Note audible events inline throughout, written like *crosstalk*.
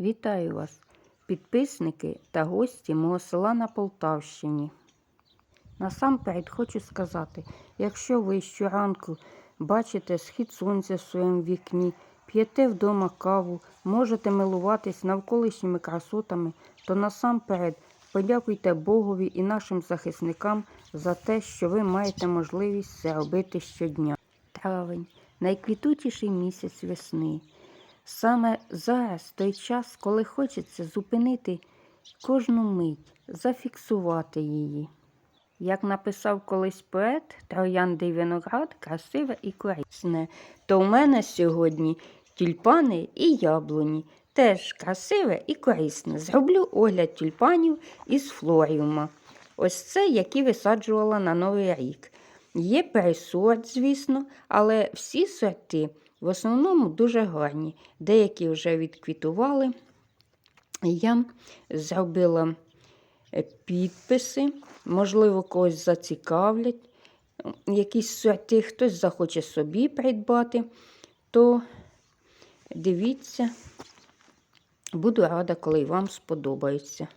Вітаю вас, підписники та гості мого села на Полтавщині. Насамперед хочу сказати, якщо ви щоранку бачите схід сонця в своєму вікні, п'єте вдома каву, можете милуватись навколишніми красотами, то насамперед подякуйте Богові і нашим захисникам за те, що ви маєте можливість це робити щодня. Травень найквітучіший місяць весни. Саме зараз той час, коли хочеться зупинити кожну мить, зафіксувати її. Як написав колись поет, троянди й виноград красиве і корисне, то в мене сьогодні тюльпани і яблуні. Теж красиве і корисне. Зроблю огляд тюльпанів із флоріума. Ось це, які висаджувала на Новий рік. Є пересорт, звісно, але всі сорти в основному дуже гарні. Деякі вже відквітували. Я зробила е, підписи, можливо, когось зацікавлять. Якісь сорти, хтось захоче собі придбати, то дивіться, буду рада, коли вам сподобається.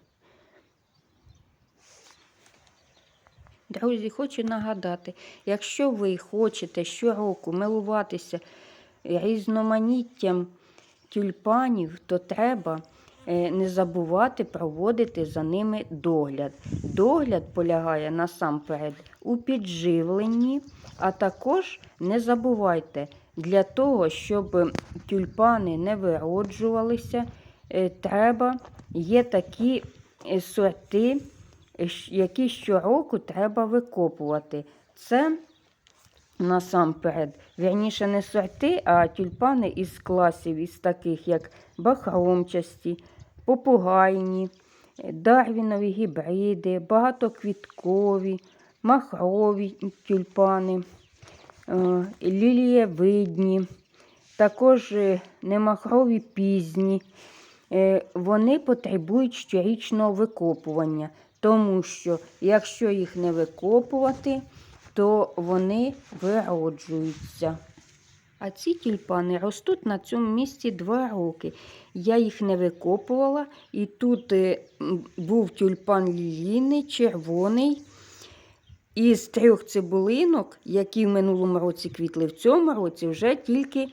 Друзі, хочу нагадати, якщо ви хочете щороку милуватися різноманіттям тюльпанів, то треба е, не забувати проводити за ними догляд. Догляд полягає насамперед у підживленні, а також не забувайте, для того, щоб тюльпани не вироджувалися, е, треба є такі е, сорти які щороку треба викопувати. Це насамперед, вірніше не сорти, а тюльпани із класів, із таких, як бахромчасті, попугайні, дарвінові гібриди, багатоквіткові, махрові тюльпани, е, лілієвидні, також е, немахрові пізні. Е, вони потребують щорічного викопування. Тому що, якщо їх не викопувати, то вони вироджуються. А ці тюльпани ростуть на цьому місці два роки. Я їх не викопувала, і тут е, був тюльпан лілійний, червоний. Із трьох цибулинок, які в минулому році квітли, в цьому році вже тільки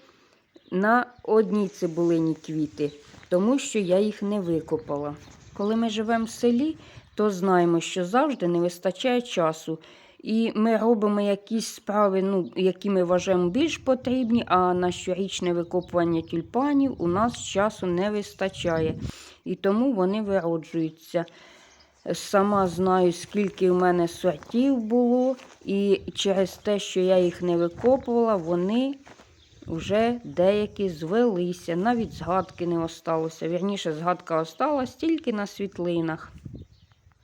на одній цибулині квіти, тому що я їх не викопала. Коли ми живемо в селі, то знаємо, що завжди не вистачає часу. І ми робимо якісь справи, ну, які ми вважаємо більш потрібні, а на щорічне викопування тюльпанів у нас часу не вистачає. І тому вони вироджуються. Сама знаю, скільки в мене сортів було, і через те, що я їх не викопувала, вони вже деякі звелися. Навіть згадки не осталося. Вірніше, згадка осталась тільки на світлинах.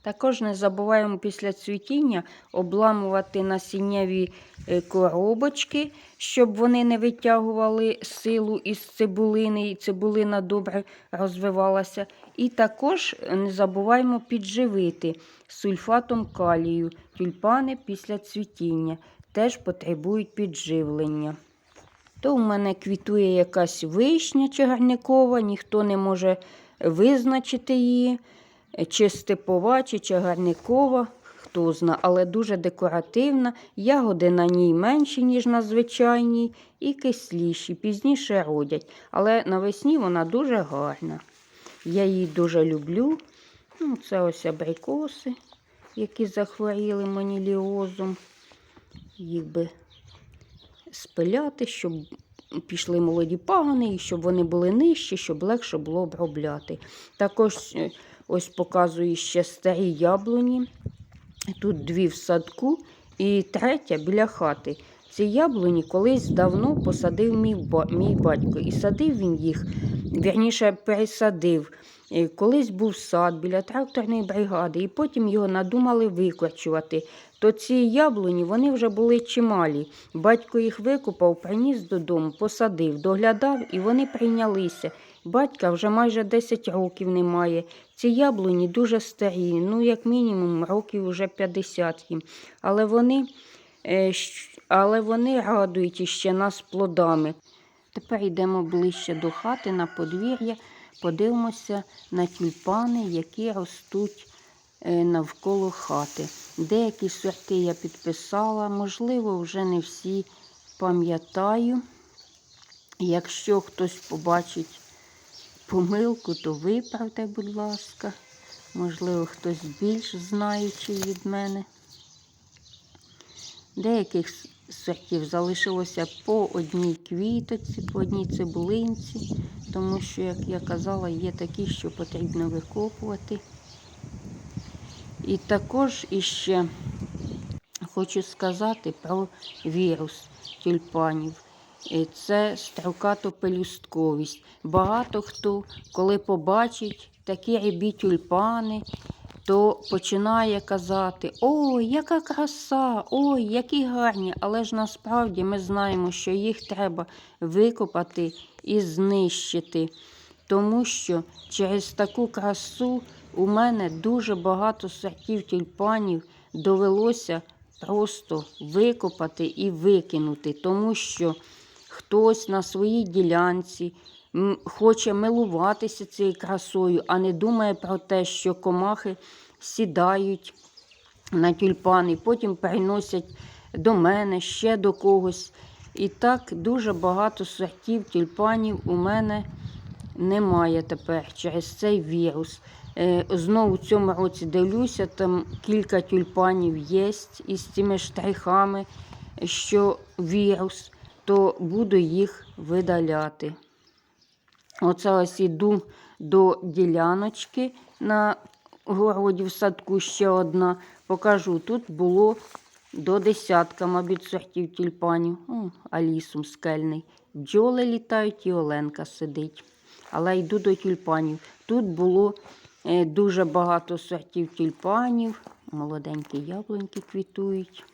Також не забуваємо після цвітіння обламувати насіннєві е, коробочки, щоб вони не витягували силу із цибулини, і цибулина добре розвивалася. І також не забуваємо підживити сульфатом калію. Тюльпани після цвітіння теж потребують підживлення. То в мене квітує якась вишня чагарникова, ніхто не може визначити її чи степова, чи чагарникова, хто зна, але дуже декоративна. Ягоди на ній менші, ніж на звичайній, і кисліші, пізніше родять. Але навесні вона дуже гарна. Я її дуже люблю. Ну, Це ось абрикоси, які захворіли маніліозом. Їх би спиляти, щоб пішли молоді пагани, і щоб вони були нижчі, щоб легше було обробляти. Також е, Ось показую ще старі яблуні. Тут дві в садку і третя біля хати. Ці яблуні колись давно посадив мій мій батько. І садив він їх, вірніше пересадив. Колись був сад біля тракторної бригади, і потім його надумали викорчувати. То ці яблуні вони вже були чималі. Батько їх викопав, приніс додому, посадив, доглядав, і вони прийнялися. Батька вже майже 10 років немає. Ці яблуні дуже старі, ну, як мінімум, років вже 50 їм. Але вони е, але вони радують іще нас плодами. Тепер йдемо ближче до хати на подвір'я. подивимося на тюльпани, які ростуть е, навколо хати. Деякі сорти я підписала, можливо, вже не всі пам'ятаю. Якщо хтось побачить помилку, то виправте, будь ласка. Можливо, хтось більш знаючий від мене. Деяких сортів залишилося по одній квіточці, по одній цибулинці, тому що, як я казала, є такі, що потрібно викопувати. І також іще хочу сказати про вірус тюльпанів. Це строкатопелюстковість. Багато хто, коли побачить такі рябі тюльпани, то починає казати: Ой, яка краса! Ой, які гарні! Але ж насправді ми знаємо, що їх треба викопати і знищити. Тому що через таку красу у мене дуже багато сортів тюльпанів довелося просто викопати і викинути, тому що хтось на своїй ділянці хоче милуватися цією красою, а не думає про те, що комахи сідають на тюльпани, потім переносять до мене, ще до когось. І так дуже багато сортів тюльпанів у мене немає тепер через цей вірус. Е, Знову в цьому році дивлюся, там кілька тюльпанів є із цими штрихами, що вірус, то буду їх видаляти. Оце ось іду до діляночки на городі в садку ще одна. Покажу, тут було до десятка, мабуть, сортів тюльпанів. О, алісум скельний. Бджоли літають і Оленка сидить. Але йду до тюльпанів. Тут було е, дуже багато сортів тюльпанів. Молоденькі яблуньки квітують.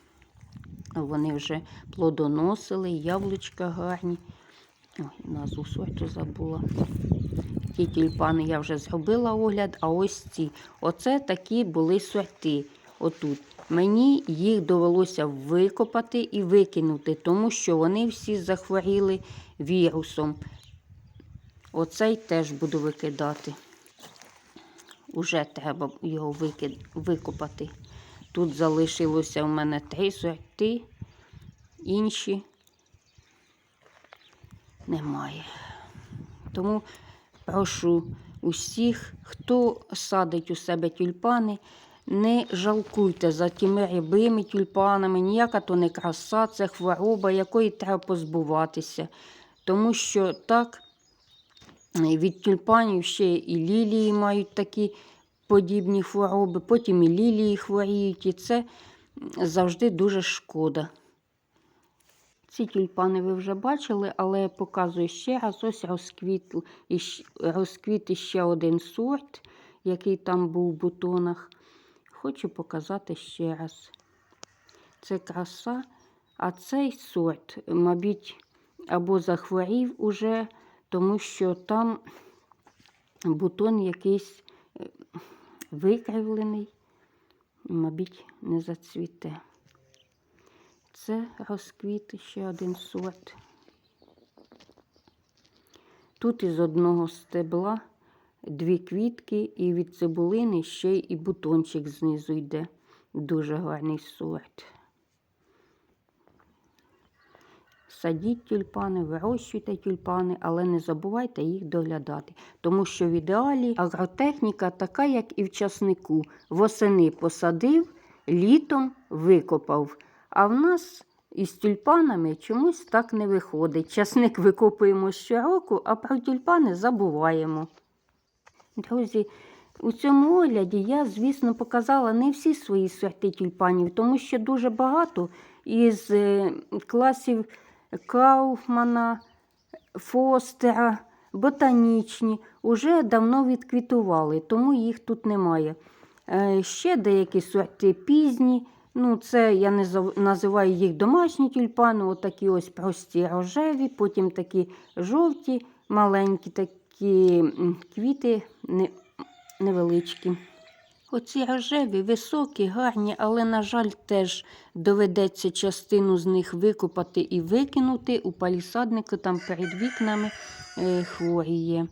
Вони вже плодоносили, яблучка гарні. Ой, назву сорту забула. Ті тюльпани я вже зробила огляд, а ось ці. Оце такі були сорти. Отут. Мені їх довелося викопати і викинути, тому що вони всі захворіли вірусом. Оцей теж буду викидати. Уже треба його викид... викопати. Тут залишилося в мене три сорти, інші немає. Тому прошу усіх, хто садить у себе тюльпани, не жалкуйте за тими рябими тюльпанами. Ніяка то не краса, це хвороба, якої треба позбуватися. Тому що так від тюльпанів ще і лілії мають такі подібні хвороби, потім і лілії хворіють, і це завжди дуже шкода. Ці тюльпани ви вже бачили, але я показую ще раз. Ось розквіт, розквіт іще один сорт, який там був в бутонах. Хочу показати ще раз. Це краса, а цей сорт, мабуть, або захворів уже, тому що там бутон якийсь викривлений, мабуть, не зацвіте. Це розквіт ще один сорт. Тут із одного стебла дві квітки, і від цибулини ще й бутончик знизу йде. Дуже гарний сорт. Садіть тюльпани, вирощуйте тюльпани, але не забувайте їх доглядати. Тому що в ідеалі агротехніка така, як і в часнику. Восени посадив, літом викопав. А в нас із тюльпанами чомусь так не виходить. Часник *laughs* викопуємо щороку, а про тюльпани забуваємо. Друзі, у цьому огляді я, звісно, показала не всі свої сорти тюльпанів, тому що дуже багато із е, класів Кауфмана, Фостера, ботанічні вже давно відквітували, тому їх тут немає. Е, Ще деякі сорти пізні. Ну, це я не називаю їх домашні тюльпани, отакі ось прості рожеві, потім такі жовті, маленькі такі квіти невеличкі. Оці рожеві, високі, гарні, але, на жаль, теж доведеться частину з них викопати і викинути. У палісаднику там перед вікнами е, хворі є.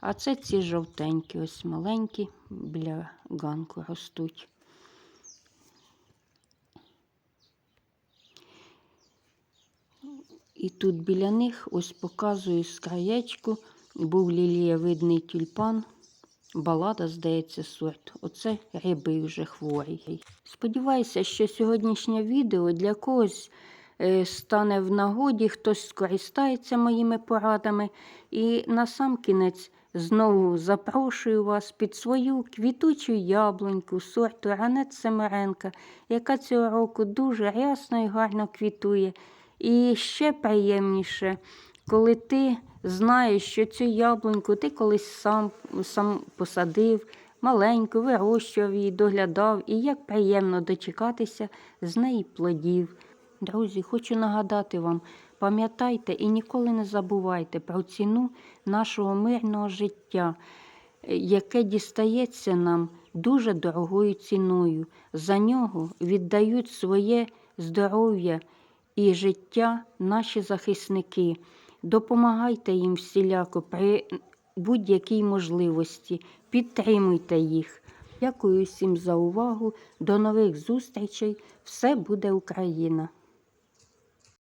А це ці жовтенькі, ось маленькі, біля ганку ростуть. І тут біля них ось показую з краєчку, був лілієвидний тюльпан. Балада, здається, сорт. Оце рябий вже хворий. Сподіваюся, що сьогоднішнє відео для когось е, стане в нагоді, хтось скористається моїми порадами. І насамкінець знову запрошую вас під свою квітучу яблуньку сорту Ранет Семеренка, яка цього року дуже рясно і гарно квітує. І ще приємніше, коли ти знаєш, що цю яблуньку ти колись сам, сам посадив, маленьку, вирощував її, доглядав, і як приємно дочекатися з неї плодів. Друзі, хочу нагадати вам, пам'ятайте і ніколи не забувайте про ціну нашого мирного життя, яке дістається нам дуже дорогою ціною. За нього віддають своє здоров'я і життя наші захисники. Допомагайте їм всіляко при будь-якій можливості, підтримуйте їх. Дякую всім за увагу. До нових зустрічей. Все буде Україна!